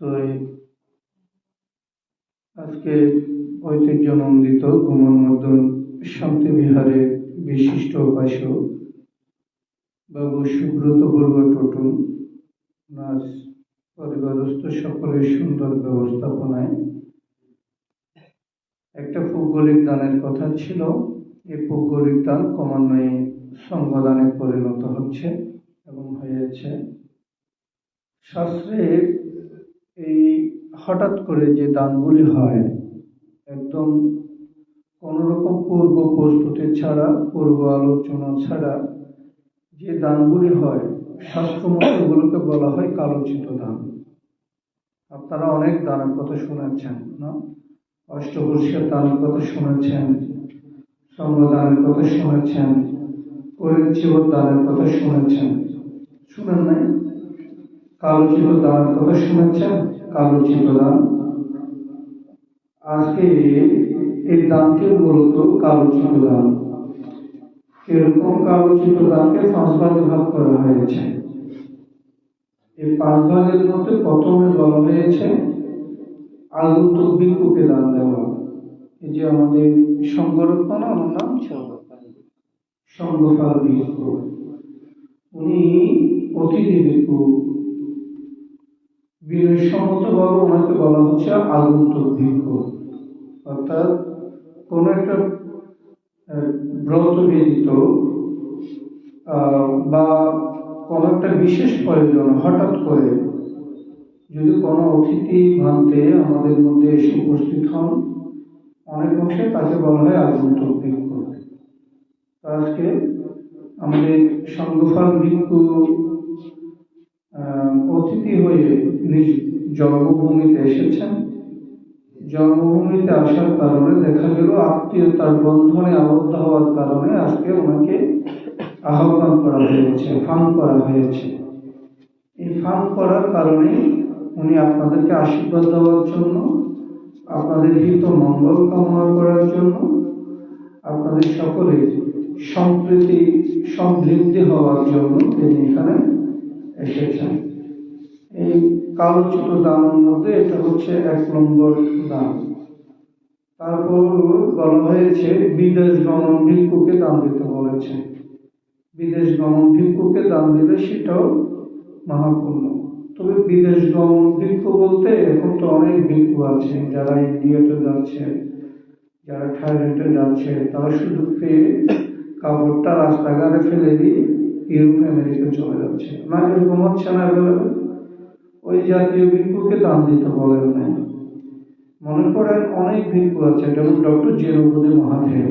তো আজকে ঐতিহ্যনন্দিত গুমনমর্দন শান্তি বিহারে বিশিষ্ট উপাস্য বাবু সুব্রত বড়ুয়া টটুল ওনার পরিবারস্থ সকলের সুন্দর ব্যবস্থাপনায়। একটা ভৌগোলিক দানের কথা ছিল এই ভৌগোলিক দান ক্রমান্বয়ে সংঘদানে পরিণত হচ্ছে এবং হয়েছে। শাস্ত্রে এই হঠাৎ করে যে দানগুলি হয়, একদম কোনো রকম পূর্ব প্রস্তুতি ছাড়া, পূর্ব আলোচনা ছাড়া যে দানগুলি হয়, শাস্ত্রমত বলা হয় কালোচিত দান। আপনারা অনেক দানের কথা শুনেছেন, না? অষ্টবর্ষের দানের কথা শুনেছেন সম্রদানের কথা শুনেছেন পরিচিত দানের কথা শুনেছেন। শুনেন নাই? কালোচিত দানের কথা শুনেছেন? আজকে এই দানটি মূলত কালোচিত দান এরকম কালোচিত দানকে পাঁচ ভাগে ভাগ করা হয়েছে। এই পাঁচ ভাগের মধ্যে প্রথমে বলা হয়েছে আগন্তুক ভিক্ষুকে দান দেওয়া। এই যে আমাদের না ওনার নাম সঙ্গফাল ভিক্ষু উনি অতিথি ভিক্ষু বিনয়সম্মত ভাবে ওনাকে বলা হচ্ছে আগন্তুক ভিক্ষু। অর্থাৎ কোন একটা ব্রত ব্যতীত বা কোন একটা বিশেষ প্রয়োজন হঠাৎ করে যদি কোনো অতিথি ভান্তে আমাদের মধ্যে এসে উপস্থিত হন, অনেক অংশে তাকে বলা হয় আগন্তুক ভিক্ষু। আজকে আমাদের সঙ্গফাল ভিক্ষু অতিথি হয়ে নিজ জন্মভূমিতে এসেছেন। জন্মভূমিতে আসার কারণে দেখা গেল আত্মীয়তার বন্ধনে আবদ্ধ হওয়ার কারণে আজকে ওনাকে আহ্বান করা হয়েছে, ফান করা হয়েছে। এই ফান করার কারণে উনি আপনাদেরকে আশীর্বাদ দেওয়ার জন্য, আপনাদের হিত মঙ্গল কামনা করার জন্য, আপনাদের সকলের সম্প্রীতি, সমৃদ্ধি হওয়ার জন্য তিনি এখানে এসেছেন। এই কালোচিত দানের মধ্যে এটা হচ্ছে এক নম্বর দান তারপর বলা হয়েছে, বিদেশ গমন ভিক্ষুকে দান দিতে বলেছে। বিদেশ গমন ভিক্ষুকে দান দিলে সেটাও মহাপূর্ণ। তবে বিদেশ গমন ভিক্ষু বলতে এখন তো অনেক ভিক্ষু আছে, যারা ইন্ডিয়াতে যাচ্ছে, যারা থাইল্যান্ডে যাচ্ছে, তারা সুযোগ পেয়ে কাপড়টা রাস্তাঘাটে ফেলে দিয়ে ইউরোপ আমেরিকা চলে যাচ্ছে। না এরকম হচ্ছে না। অ্যাভেলেবেল ওই জাতীয় ভিক্ষুকে দান দিতে বলেন নাই। মনে করেন অনেক ভিক্ষু আছে যেমন ডক্টর জিরুপতি মহাথের।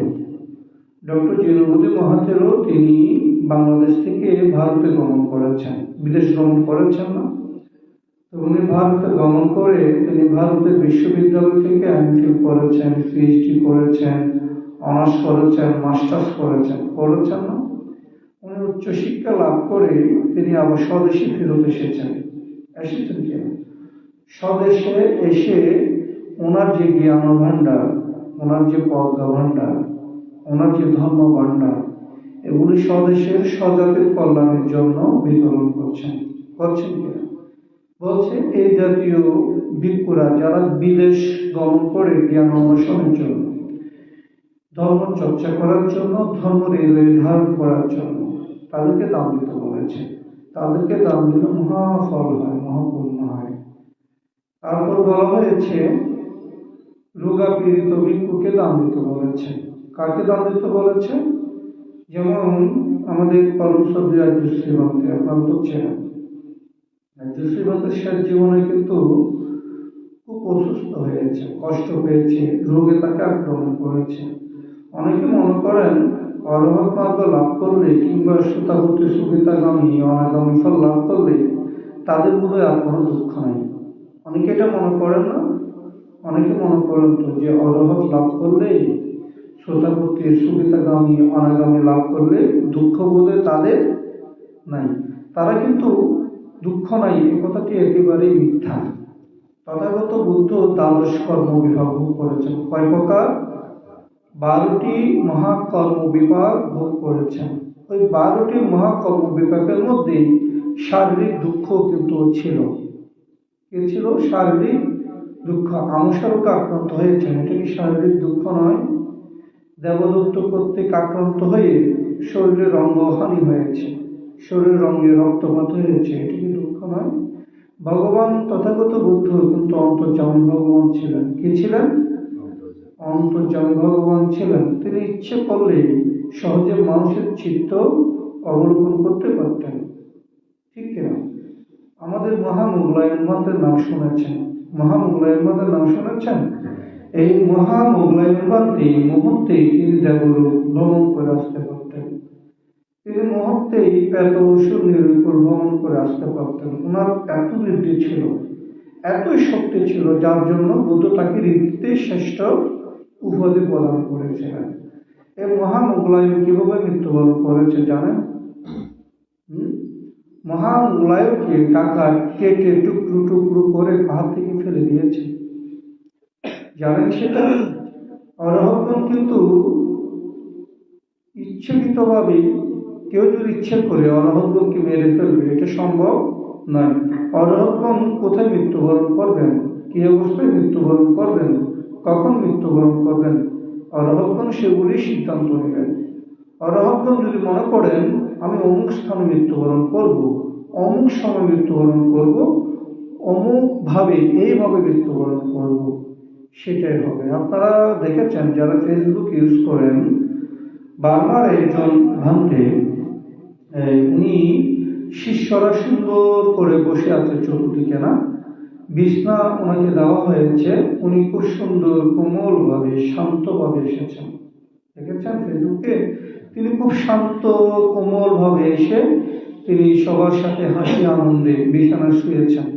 ডক্টর জিরুপতি মহাথেরও তিনি বাংলাদেশ থেকে ভারতে গমন করেছেন। বিদেশ গমন করেছেন না। তো উনি ভারতে গমন করে তিনি ভারতের বিশ্ববিদ্যালয় থেকে এমফিল করেছেন পিএইচডি করেছেন অনার্স করেছেন মাস্টার্স করেছেন। করেছেন না? উচ্চশিক্ষা লাভ করে তিনি আবার স্বদেশে ফেরত এসেছেন। এসেছেন কেন স্বদেশে এসে ওনার যে জ্ঞান ভাণ্ডার ওনার যে প্রজ্ঞা ভাণ্ডার ওনার যে ধর্ম ভাণ্ডার এগুলি স্বদেশের স্বজাতির কল্যাণের জন্য বিতরণ করছেন। করছেন কিনা বলছে এই জাতীয় ভিক্ষুরা যারা বিদেশ গমন করে জ্ঞান অন্বেষণের জন্য, ধর্ম চর্চা করার জন্য, ধর্ম হৃদয়ে ধারণ করার জন্য তাদেরকে দাম দিতে বলেছে। তাদেরকে দাম দিলে মহাফল হয় মহাপূর্ণ হয়। তারপর বলা হয়েছে রোগা পীড়িত ভিক্ষুকে দান দিতে বলেছে। কাকে দান দিতে বলেছে? যেমন আমাদের কর্মসভ্য রাজ্যশ্রীবন্তে আপনারা তো চেনেন রাজ্যশ্রীবন্তের শেষ জীবনে কিন্তু খুব অসুস্থ হয়েছে, কষ্ট পেয়েছে, রোগে তাকে আক্রমণ করেছে। অনেকে মনে করেন অরহত লাভ করলে কিংবা শ্রোতাবর্তী সুবিধাগামী, অনাগামী ফল লাভ করলে তাদের বোধ আর কোনো দুঃখ নাই। অনেকে এটা মনে করেন না? অনেকে মনে করেন তো যে অরহত লাভ করলে শ্রোতাবর্তী সুবিধাগামী, অনাগামী লাভ করলে দুঃখ বোধে তাদের নাই। তারা কিন্তু দুঃখ নাই, এ কথাটি একেবারেই মিথ্যা। তথাগত বুদ্ধ দ্বাদশ কর্ম বিভাগ করেছেন। কয় প্রকার? বারোটি মহাকর্ম বিভাগ ভোগ করেছেন। ওই বারোটি মহাকর্ম বিভাগের মধ্যে শারীরিক দুঃখ কিন্তু ছিল। কে ছিল? শারীরিক দুঃখ। আমসারোগে আক্রান্ত হয়েছেন। এটা কি শারীরিক দুঃখ নয়? দেবদত্ত কর্তৃক আক্রান্ত হয়ে শরীরের অঙ্গহানি হয়েছে। শরীরের অঙ্গে রক্তপাত হয়েছে। এটা কি দুঃখ নয়? ভগবান তথাগত বুদ্ধ কিন্তু অন্তর্জামী ভগবান ছিলেন। কি ছিলেন? অন্তর্জামী ভগবান ছিলেন। তিনি ইচ্ছে করলে সহজে মানুষের চিত্ত অবলোকন করতে পারতেন। ঠিক কিনা? আমাদের মহামোগলায়ন মন্ত্রের নাম শুনেছেন। মহামোগলায়ন মন্ত্রের নাম শুনেছেন? এই মহামোগলায়ন মন্ত্রে মুহূর্তে তিনি দেবলোক ভ্রমণ করে আসতে পারতেন। তিনি মুহূর্তেই এত শূন্যের উপর ভ্রমণ করে আসতে পারতেন। ওনার এত বৃদ্ধি ছিল, এতই শক্তি ছিল, যার জন্য বুদ্ধ তাকে রীতিতে শ্রেষ্ঠ উপাধি প্রদান করেছিলেন। এই মহামোগলায়ন কীভাবে মৃত্যুবরণ করেছে জানেন? মহামোগলায়নকে টাকা কেটে টুকরো টুকরো করে পাহাড় থেকে ফেলে দিয়েছে। জানেন সেটা? অরহগণ কিন্তু ইচ্ছাকৃতভাবে কেউ যদি ইচ্ছে করে অরহগণকে মেরে ফেলবে, এটা সম্ভব নয়। অরহগণ কোথায় মৃত্যুবরণ করবেন? কি অবস্থায় মৃত্যুবরণ করবেন? কখন মৃত্যুবরণ করবেন? অরহতগণ সেগুলি সিদ্ধান্ত নেবেন। অরহতগণ যদি মনে করেন, আমি অমুক স্থানে মৃত্যুবরণ করব, অমুক সময় মৃত্যুবরণ করব, অমুকভাবে এইভাবে মৃত্যুবরণ করব, সেটাই হবে। আপনারা দেখেছেন যারা ফেসবুক ইউজ করেন বারবার একজন ভান্তে উনি শিষ্যরা সুন্দর করে বসে আছে চতুর্দিকে না? বিছনা ওনাকে দেওয়া হয়েছে। উনি খুব সুন্দর কোমল ভাবে শান্ত ভাবে এসেছেন। দেখেছেন ফেসবুকে? তিনি খুব শান্ত কোমল ভাবে এসে তিনি সবার সাথে হাসি, আনন্দে বিছানায় শুয়েছেন।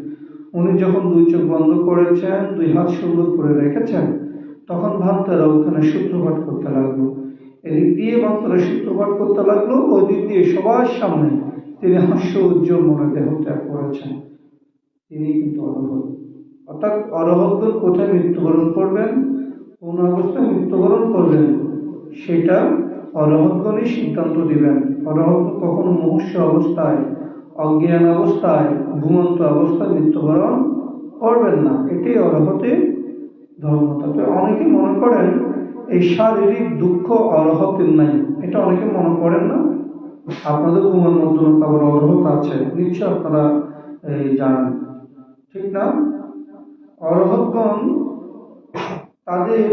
উনি যখন দুই চোখ বন্ধ করেছেন, দুই হাত সুন্দর করে রেখেছেন, তখন ভান্তারা ওখানে সূত্রপাত করতে লাগল। এদিক দিয়ে ভান্তারা সূত্রপাত করতে লাগল ওই দিক দিয়ে সবার সামনে তিনি হাস্য উজ্জ্বল মনে দেহ ত্যাগ করেছেন। তিনি কিন্তু অরহত অর্থাৎ অরহতগণ কোথায় মৃত্যুবরণ করবেন? কোন অবস্থায় মৃত্যুবরণ করবেন? সেটা অরহতগণই সিদ্ধান্ত দিবেন। অরহত কখনো মুহূর্ষ অবস্থায়, অজ্ঞান অবস্থায়, ঘুমন্ত অবস্থায় মৃত্যুবরণ করবেন না। এটি অরহতের ধর্ম। তবে অনেকে মনে করেন এই শারীরিক দুঃখ অরহতের নাই। এটা অনেকে মনে করেন না? আপনাদের ঘুমের মধ্যে আবার অরহত আছে। নিশ্চয় আপনারা এই জানেন। ঠিক না? অরহতগণ তাদের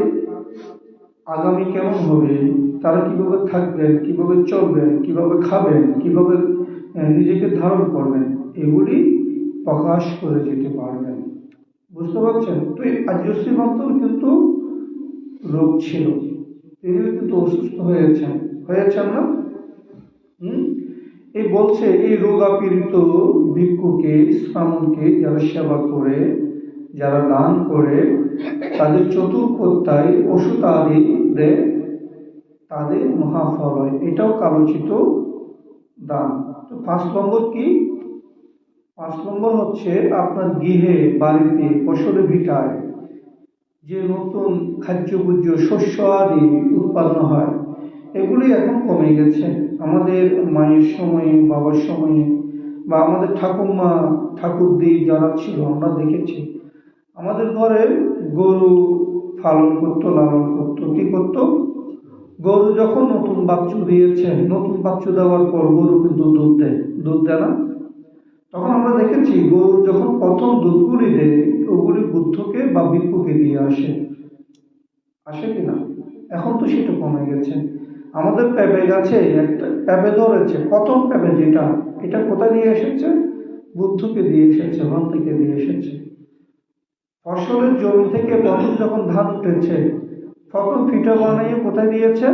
আগামী কেমন হবে? তারা কীভাবে থাকবেন, কীভাবে চলবেন, কীভাবে খাবেন, কীভাবে নিজেকে ধারণ করবেন, এগুলি প্রকাশ করে যেতে পারবেন। বুঝতে পারছেন? তো এই আর্যশ্রী মন্ত্র কিন্তু রোগ ছিল। তিনিও কিন্তু অসুস্থ হয়েছেন। হয়েছেন না? হুম? এই বলছে এই রোগাপীড়িত ভিক্ষুকে শ্রামণকে যারা সেবা করে, যারা দান করে, তাদের চতুর্কোত্তায় ওষুধ আদি দেয় তাদের মহাফল হয়। এটাও কালোচিত দান। তো পাঁচ নম্বর কি? পাঁচ নম্বর হচ্ছে আপনার গৃহে, বাড়িতে, ফসলে ভিটায় যে নতুন খাদ্যভোজ্য শস্য আদি উৎপাদন হয় এগুলি এখন কমে গেছে। আমাদের মায়ের সময়ে, বাবার সময়ে বা আমাদের ঠাকুমা ঠাকুরদি যারা ছিল, আমরা দেখেছি, আমাদের ঘরে গরু পালন করতো, লালন করতো, কি করতো? গরু যখন নতুন বাচ্চু দিয়েছে, নতুন বাচ্চু দেওয়ার পর গরু কিন্তু দুধ দেয় দুধ দেয় না। তখন আমরা দেখেছি, গরু যখন প্রথম দুধগুলি দেয়, ওগুলি বুদ্ধকে বা ভিক্ষুকে দিয়ে আসে। আসে কিনা এখন তো সেটা কমে গেছে। আমাদের পেঁপে গাছে একটা পেঁপে ধরেছে। প্রথম পেঁপে যেটা, এটা কোথায় দিয়ে এসেছে? বুদ্ধকে দিয়ে এসেছে ওখান থেকে দিয়ে এসেছে। ফসলের জমি থেকে প্রথম যখন ধান উঠেছে, তখন পিঠা বানিয়ে কোথায় দিয়েছে?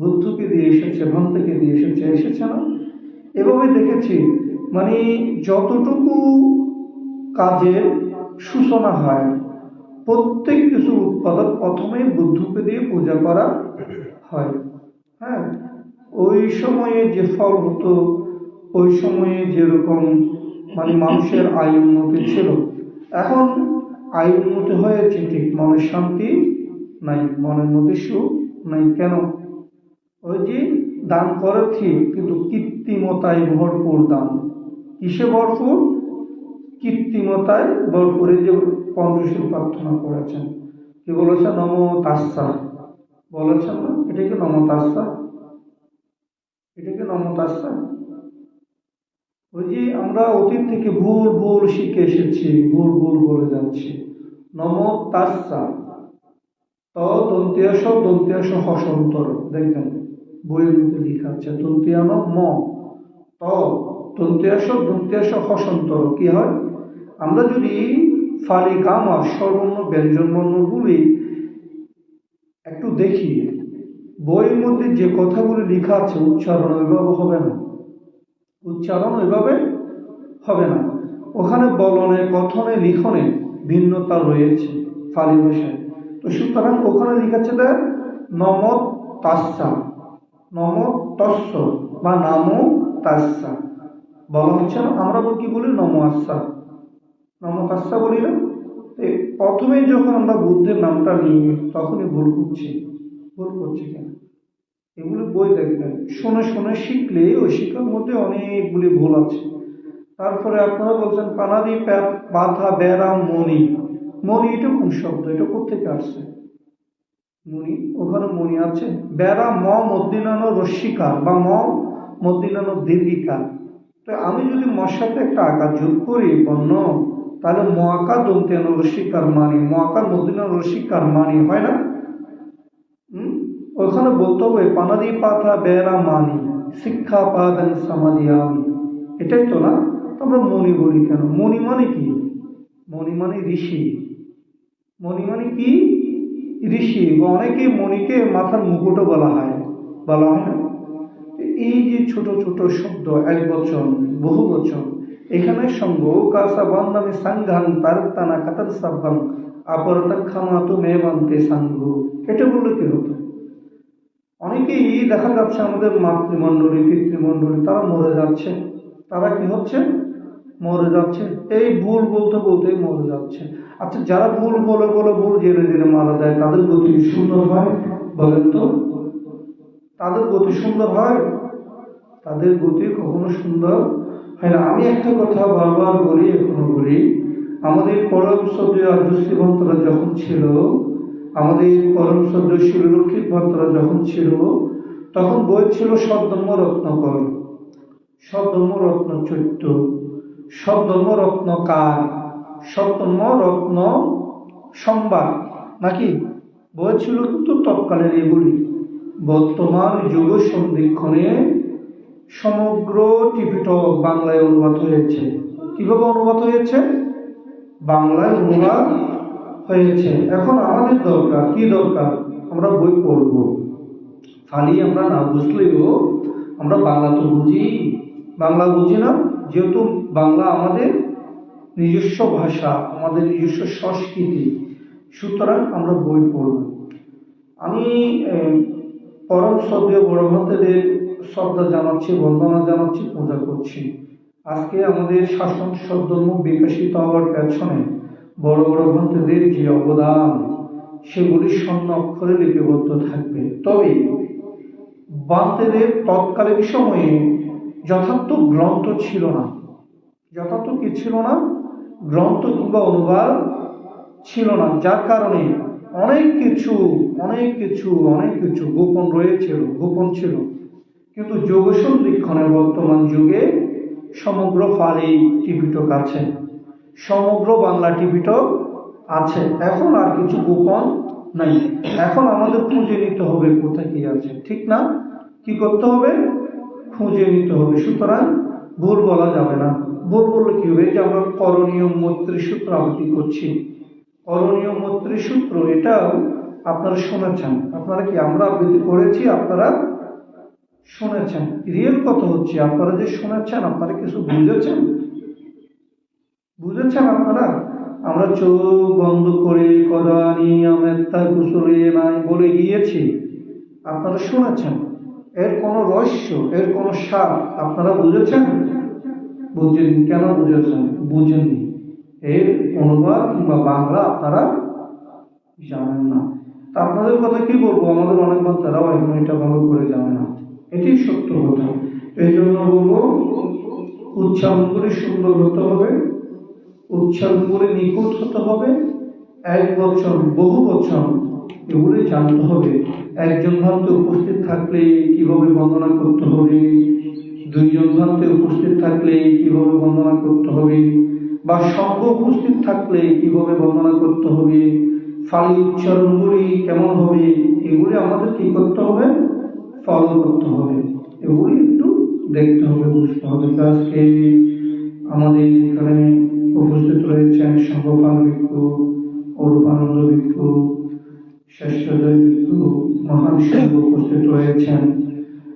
বুদ্ধকে দিয়ে এসেছে ভান থেকে দিয়ে এসেছে। এসেছে না? এভাবে দেখেছি মানে যতটুকু কাজের সূচনা হয়, প্রত্যেক কিছু উৎপাদন প্রথমে বুদ্ধকে দিয়ে পূজা করা হয়। হ্যাঁ ওই সময়ে যে ফল হতো, ওই সময়ে যেরকম মানে মানুষের আয় উন্নতি ছিল, এখন আয় উন্নতি হয়েছে, ঠিক মনের শান্তি নাই, মনের মধ্যে সুখ নাই, কেন? ওই যে দান করে ঠিক কিন্তু কৃত্রিমতায় ভরপুর দান। কিসে ভরপুর? কৃত্রিমতায় ভরপুরে যে পঞ্চশীল প্রার্থনা করেছেন। কি বলেছেন? নম তাস্সা বলেছেন না? এটা কি নম তাস্সা এটা কি নম ওই যে আমরা অতীত থেকে ভুল ভুল শিখে এসেছি, ভুল ভুল বলে যাচ্ছি। নম তাস্সা ত দন্তিয়াস, হসন্তর। দেখবেন বইয়ের মধ্যে লেখা আছে দন্তিয়ান ম। ত দন্তিয়াস দন্তিয়াস, হসন্তর। কি হয়? আমরা যদি ফালি গামার সর্বর্ণ ব্যঞ্জন বর্ণগুলি একটু দেখি বইয়ের মধ্যে যে কথাগুলি লেখা আছে, উচ্চারণ ওইভাবে হবে না। উচ্চারণ ওইভাবে হবে না। ওখানে বলনে, কথনে, লিখনে ভিন্নতা রয়েছে ফালি ভাষায় তো সুতরাং ওখানে লিখেছে নম তাস্সা নম তস্য বা নাম তাস্সা বলা হচ্ছে না, আমরা কি বলি? নম আস্সা নম তাস্সা বলি না। প্রথমেই যখন আমরা বুদ্ধের নামটা নিই, তখনই ভুল করছি। ভুল করছি কেন? এগুলি বই দেখবেন। শুনে শুনে শিখলে ওই শিক্ষার মধ্যে অনেকগুলি ভুল আছে। তারপরে আপনারা বলছেন, পানাদি বাধা বেড়া মণি। মণি এটা কোন শব্দ? এটা কোথেকে আসছে? মণি, ওখানে মণি আছে। বেড়া ম মদ্দিনানো রস্মিকার বা ম মদ্দিনানো দীর্ঘিকার তো আমি যদি মর সাথে একটা আকার যোগ করি, বর্ণ, তাহলে ম আকার দন্তিয়ানো রস্মিকার মানি। ম আকার রস্মিকার মানি, হয় না? ওখানে বলতে হবে পানাদি পাথা বেড়া মানি, শিক্ষা পাবেন সমাধি আমি। এটাই তো না? আমরা মণি বলি কেন? মণি মানে কি? মণি মানে ঋষি। মণি মানে কি? ঋষি। অনেকে মণিকে মাথার মুকুটও বলা হয়। বলা হয় এই যে ছোট ছোট শব্দ, এক বচন, বহু বচন, এখানে সঙ্গ, কাসা বন্দামি সাংঘান তার তানা কাতার সাব্বাং আপরতা খামাতু মেবান্তে সাঙ্গ। এটা বললে কি হতো? অনেকেই দেখা যাচ্ছে আমাদের মাতৃমণ্ডলী, পিতৃমণ্ডলী, তারা মরে যাচ্ছে। তারা কি হচ্ছে? মরে যাচ্ছে। এই ভুল বলতে বলতেই মরে যাচ্ছে। আচ্ছা যারা ভুল বলে বলে ভুল জেনে জেনে মারা যায়, তাদের গতি সুন্দর হয় বলেন তো? তাদের গতি সুন্দর হয়? তাদের গতি কখনো সুন্দর হয় না। আমি একটা কথা বারবার বলি, এখনও বলি। আমাদের পরম সদ্য আর্যশ্রী ভক্তরা যখন ছিল আমাদের পরম সদ্য শিলরক্ষিত ভক্তরা যখন ছিল, তখন বই ছিল সদ্ধর্ম রত্নকর সদ্ধর্ম রত্ন চৈত্য সদ্ধর্ম রত্নকার সদ্ধর্ম রত্ন সম্বাদ নাকি? বই ছিল কিন্তু তৎকালের এগুলি বর্তমান যুগ সন্ধিক্ষণে সমগ্র টিপিটক বাংলায় অনুবাদ হয়েছে। কীভাবে অনুবাদ হয়েছে? বাংলায় অনুবাদ হয়েছে। এখন আমাদের দরকার, কি দরকার? আমরা বই পড়ব। খালি আমরা না বুঝলেও আমরা বাংলা তো বুঝি। বাংলা বুঝি না, যেহেতু বাংলা আমাদের নিজস্ব ভাষা, আমাদের নিজস্ব সংস্কৃতি, সুতরাং আমরা বই পড়ব। আমি পরম শ্রদ্ধেয় বড় শ্রদ্ধা জানাচ্ছি, বন্দনা জানাচ্ছি, পূজা করছি। আজকে আমাদের শাসন সদ্ধর্ম বিকশিত হওয়ার পেছনে বড় বড় ভক্তদের যে অবদান, সেগুলি স্বর্ণ অক্ষরে লিপিবদ্ধ থাকবে। তবে বান্তেদের তৎকালীন সময়ে যথার্থ গ্রন্থ ছিল না। যথার্থ কি ছিল না? গ্রন্থ কিংবা অনুবাদ ছিল না। যার কারণে অনেক কিছু অনেক কিছু অনেক কিছু গোপন রয়েছিল গোপন ছিল। কিন্তু যোগসন্ধিক্ষণের বর্তমান যুগে সমগ্র ফালি টিভিটক আছে। সমগ্র বাংলা টিভিটাও আছে। এখন আর কিছু গোপন নাই। এখন আমাদের খুঁজে নিতে হবে কোথায় কি আছে, ঠিক না? কি করতে হবে? খুঁজে নিতে হবে। সুতরাং ভুল বলা যাবে না। ভুল বললে কি হবে? যে আমরা করণীয় মৈত্রী সূত্র আবৃত্তি করছি। করণীয় মৈত্রী সূত্র এটাও আপনারা শুনেছেন। আপনারা কি আমরা আবৃত্তি করেছি? আপনারা শুনেছেন। রিয়েল কথা হচ্ছে, আপনারা যে শুনেছেন, আপনারা কিছু বুঝেছেন? বুঝেছেন আপনারা? আমরা চোখ বন্ধ করে করানি আমেত্তা কুসলে নাই বলে গিয়েছি। আপনারা শুনেছেন? এর কোনো রহস্য, এর কোনো সার আপনারা বুঝেছেন? বুঝেন, কেন বুঝেছেন? বুঝেননি। এর অনুবাদ কিংবা বাংলা আপনারা জানেন না। তা আপনাদের কথা কি বলব? আমাদের অনেক বাচ্চারাও এখন এটা ভালো করে জানে না। এটি সত্য কথা। এই জন্য বলব, উচ্চারণ করে সুন্দর হতে হবে। উচ্চারণ করে নিখুঁত হতে হবে, এক বছর বহু বছর এগুলি জানতে হবে। একজন ভারতে উপস্থিত থাকলে কীভাবে বন্দনা করতে হবে? দুইজন ভারতে উপস্থিত থাকলে কীভাবে বন্দনা করতে হবে? বা সঙ্গ উপস্থিত থাকলে কীভাবে বন্দনা করতে হবে? ফালি উচ্চারণগুলি কেমন হবে? এগুলি আমাদের কি করতে হবে? ফলো করতে হবে। এগুলি একটু দেখতে হবে, বুঝতে হবে। আজকে আমাদের এখানে উপস্থিত রয়েছেন সর্বপাল ভিক্ষু অরূপানন্দ ভিক্ষু শ্রেষ্ঠজয় ভিক্ষু মহান সঙ্গ উপস্থিত রয়েছেন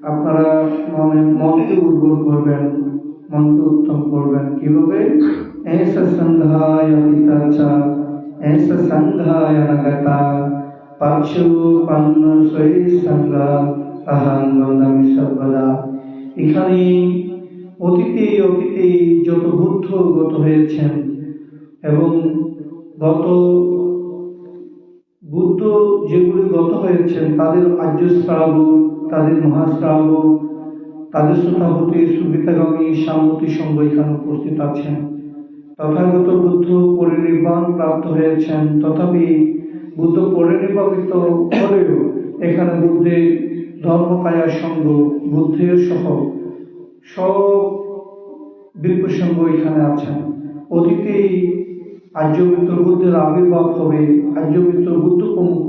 আপনারা মনে, মনকে উর্বর করবেন, মনকে উত্তম করবেন। কীভাবে? পান্ন আহান বন্দামি সর্বদা। এখানে অতীতে অতীতে যত বুদ্ধ গত হয়েছেন এবং গত বুদ্ধ যেগুলি গত হয়েছেন, তাদের আর্য শ্রাবক তাদের মহাশ্রাব তাদের শতাবতী সুবিতাগামী সামতী সঙ্গ এখানে উপস্থিত আছেন। তথাগত বুদ্ধ পরিনির্বাণ প্রাপ্ত হয়েছেন, তথাপি বুদ্ধ পরিনির্বাপিত হলেও এখানে বুদ্ধের ধর্মকায়া সঙ্গ, বুদ্ধের সহ সব বিপ্রসঙ্গ এখানে আছেন। অতীতে আর্যবৃত্ত বুদ্ধের আবির্ভাব হবে আর্যবৃত্ত বুদ্ধ প্রমুখ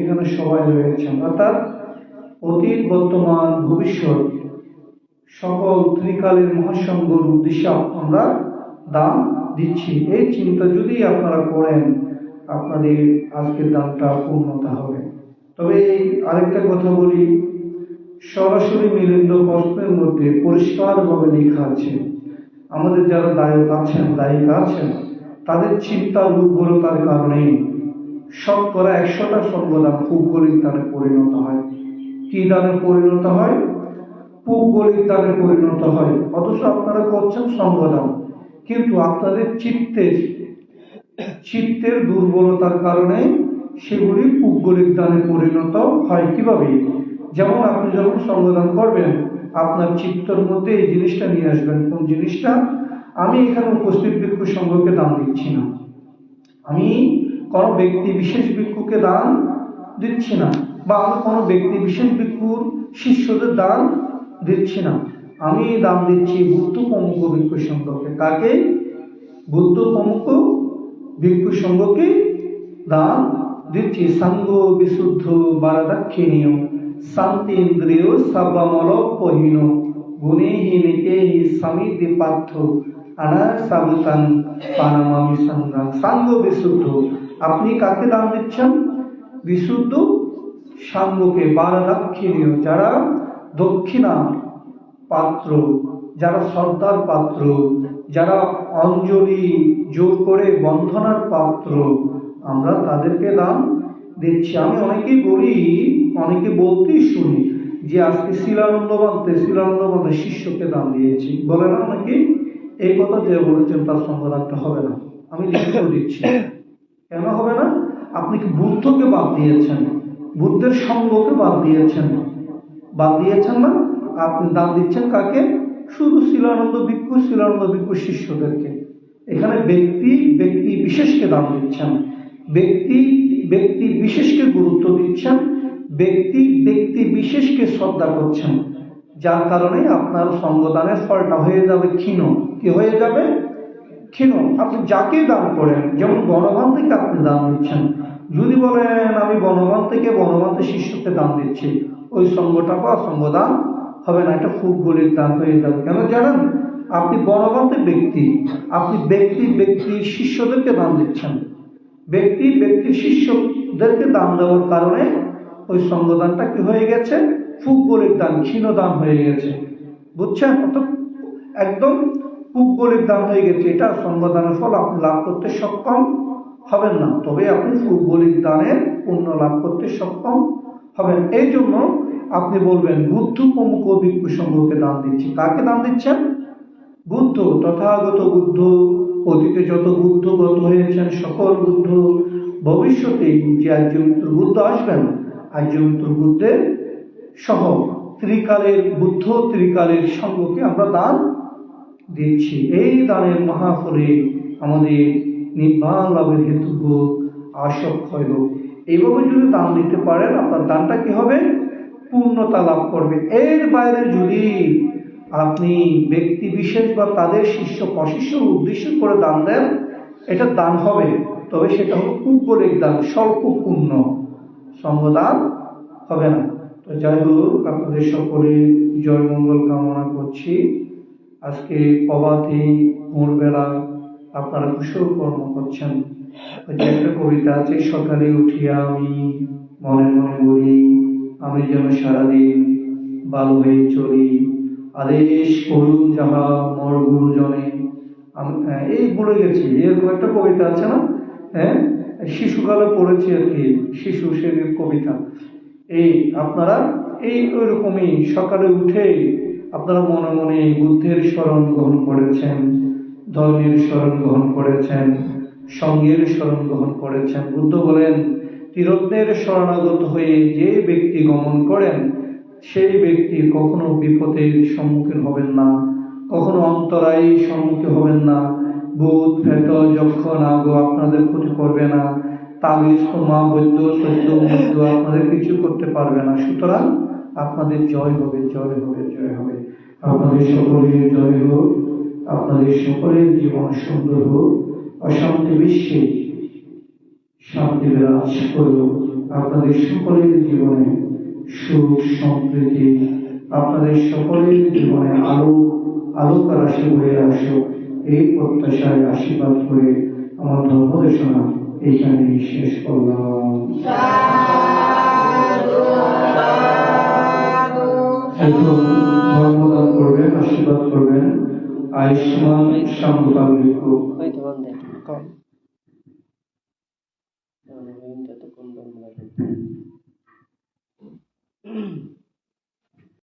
এখানে সবাই রয়েছেন। অর্থাৎ অতীত, বর্তমান, ভবিষ্যৎ, সকল ত্রিকালের মহাসংঘর উদ্দেশ্যে আমরা দান দিচ্ছি। এই চিন্তা যদি আপনারা করেন, আপনাদের আজকের দানটা পূর্ণতা হবে। তবে এই আরেকটা কথা বলি, সরাসরি মিলিন্দ প্রশ্নের মধ্যে পরিষ্কারভাবে লেখা আছে, আমাদের যারা দায়ক আছেন, দায়িকা আছেন তাদের চিন্তা উর্বরতার কারণে শতকরা একশোটা সর্বদান ভৌগোলিক দানে পরিণত হয়। কি দানে পরিণত হয়? ভৌগোলিক দানে পরিণত হয়। অথচ আপনারা করছেন সঙ্গদান কিন্তু আপনাদের চিত্তের চিত্তের দুর্বলতার কারণে সেগুলি ভৌগোলিক দানে পরিণত হয় কীভাবে? যেমন আপনি যখন সঙ্গদান করবেন, আপনার চিত্তর মধ্যে এই জিনিসটা নিয়ে আসবেন। কোন জিনিসটা? আমি এখানে উপস্থিত ভিক্ষু সংঘকে দান দিচ্ছি না। আমি কোনো ব্যক্তি, বিশেষ ভিক্ষুকে দান দিচ্ছি না বা আমি কোনো ব্যক্তি, বিশেষ ভিক্ষুর শিষ্যদের দান দিচ্ছি না। আমি দান দিচ্ছি বুদ্ধ প্রমুখ ভিক্ষু সংঘকে। কাকে? বুদ্ধ প্রমুখ ভিক্ষু সংঘকে দান দিচ্ছি। সাঙ্গ বিশুদ্ধ বারাদাক্ষিণীয়, শান্তি ইন্দ্রিয় সবমলপহীন গুণেহীনকে হি সমিতি পার্থ সঙ্গা বিশুদ্ধ। আপনি কাকে দান দিচ্ছেন? বিশুদ্ধ সাঙ্গকে, বারাদাক্ষিণীয়। যারা দক্ষিণা পাত্র, যারা সর্দার পাত্র, যারা অঞ্জলি জোর করে বন্ধনার পাত্র, আমরা তাদেরকে দান দিচ্ছি। আমি অনেকেই বলি, অনেকে বলতেই শুনি যে আজকে শিলানন্দ বান্তে শিলানন্দ বান্তে শিষ্যকে দান দিয়েছি। বলে না অনেকে এই কথা যে বলেছেন তার সঙ্গে রাখতে হবে না। আমি লিখিত দিচ্ছি। কেন হবে না? আপনি কি বুদ্ধকে বাদ দিয়েছেন? বুদ্ধের সঙ্গকে বাদ দিয়েছেন। বাদ দিয়েছেন না? আপনি দান দিচ্ছেন কাকে? শুধু শিলানন্দ ভিক্ষু শিলানন্দ ভিক্ষু শিষ্যদেরকে। এখানে ব্যক্তি ব্যক্তি বিশেষকে দান দিচ্ছেন। ব্যক্তি ব্যক্তি বিশেষকে গুরুত্ব দিচ্ছেন। ব্যক্তি ব্যক্তি বিশেষকে শ্রদ্ধা করছেন। যার কারণে আপনার সঙ্গদানের ফলটা হয়ে যাবে ক্ষীণ। কি হয়ে যাবে? ক্ষীণ। আপনি যাকে দান করেন, যেমন বনবান থেকে আপনি দান দিচ্ছেন। যদি বলেন, আমি বনবান থেকে বনবান্তে শিষ্যকে দান দিচ্ছি। ওই সঙ্গটাকে অসঙ্গদান হবে না। এটা গরিব দান হয়ে যাবে। কেন জানেন? আপনি বনবান্তের ব্যক্তি। আপনি ব্যক্তি ব্যক্তি শিষ্যদেরকে দান দিচ্ছেন। ব্যক্তি ব্যক্তি শিষ্যদেরকে দান দেওয়ার কারণে ওই সঙ্গদানটা কি হয়ে গেছে? ফুকগলিক দান ক্ষীণ দান হয়ে গেছে। বুঝছেন? অর্থাৎ একদম ফুকগলিক দান হয়ে গেছে। এটা সঙ্গদানের ফল, আপনি লাভ করতে সক্ষম হবেন না। তবে আপনি ফুকগলিক দানের পুণ্য লাভ করতে সক্ষম হবেন। এই জন্য আপনি বলবেন, বুদ্ধ প্রমুখ ভিক্ষু সংঘকে দান দিচ্ছি। কাকে দান দিচ্ছেন? বুদ্ধ, তথাগত বুদ্ধ, অতীতে যত বুদ্ধগত হয়েছেন সকল বুদ্ধ, ভবিষ্যতে যে একজন বুদ্ধ আসবেন আর্যমিত্র বুদ্ধের সহ ত্রিকালের বুদ্ধ ত্রিকালের সঙ্গকে আমরা দান দিচ্ছি। এই দানের মহাফলে আমাদের নির্বাণ লাভের হেতু হোক আশক্ষয় হোক এইভাবে যদি দান দিতে পারেন, আপনার দানটা কি হবে? পূর্ণতা লাভ করবে। এর বাইরে যদি আপনি ব্যক্তি বিশেষ বা তাদের শিষ্য প্রশিষ্যর উদ্দেশ্য করে দান দেন, এটা দান হবে। তবে সেটা হলো উপরিক দান স্বল্প পূর্ণ সঙ্গদান হবে না। তো যাই হোক, আপনাদের সকলে জয় মঙ্গল কামনা করছি। আজকে প্রভাতী ভোরবেলা আপনারা কুশল কর্ম করছেন। একটা কবিতা আছে, সকালে উঠিয়া আমি মনে মনে বলি, আমি যেন সারাদিন ভালো হয়ে চলি। আদেশ করুন যাহা মর গুরুজনে। এই বলে গেছি, এরকম একটা কবিতা আছে না? হ্যাঁ? শিশুকালে পড়েছি আর কি, শিশু শ্রেণির কবিতা। এই আপনারা, এই ওইরকমই সকালে উঠে আপনারা মনে মনে বুদ্ধের স্মরণ গ্রহণ করেছেন, ধর্মের স্মরণ গ্রহণ করেছেন, সঙ্গের স্মরণ গ্রহণ করেছেন। বুদ্ধ বলেন তীরত্বের শরণাগত হয়ে যে ব্যক্তি গমন করেন, সেই ব্যক্তি কখনো বিপদের সম্মুখীন হবেন না, কখনো অন্তরায়ী সম্মুখীন হবেন না ভূত প্রেত যক্ষ নাগ আপনাদের ক্ষতি করবে না। তাবিজ তোমা বৈদ্য সত্য মধ্য আপনাদের কিছু করতে পারবে না। সুতরাং আপনাদের জয় হবে জয় হবে জয় হবে। আপনাদের সকলের জয় হোক, আপনাদের সকলের জীবন সুন্দর হোক, অশান্তি বিশ্বে শান্তি বিরাজ করুক। আপনাদের সকলের জীবনে সুখ, সম্প্রীতি, আপনাদের সকলের জীবনে আলো, আলোক রাশি হয়ে আসুক। এই প্রত্যাশায় আশীর্বাদ করে আমার ধর্ম দেশনা এইখানে শেষ করলাম। এখন ধর্মদান করবেন, আশীর্বাদ করবেন। আয়ুষ্মান তো কোন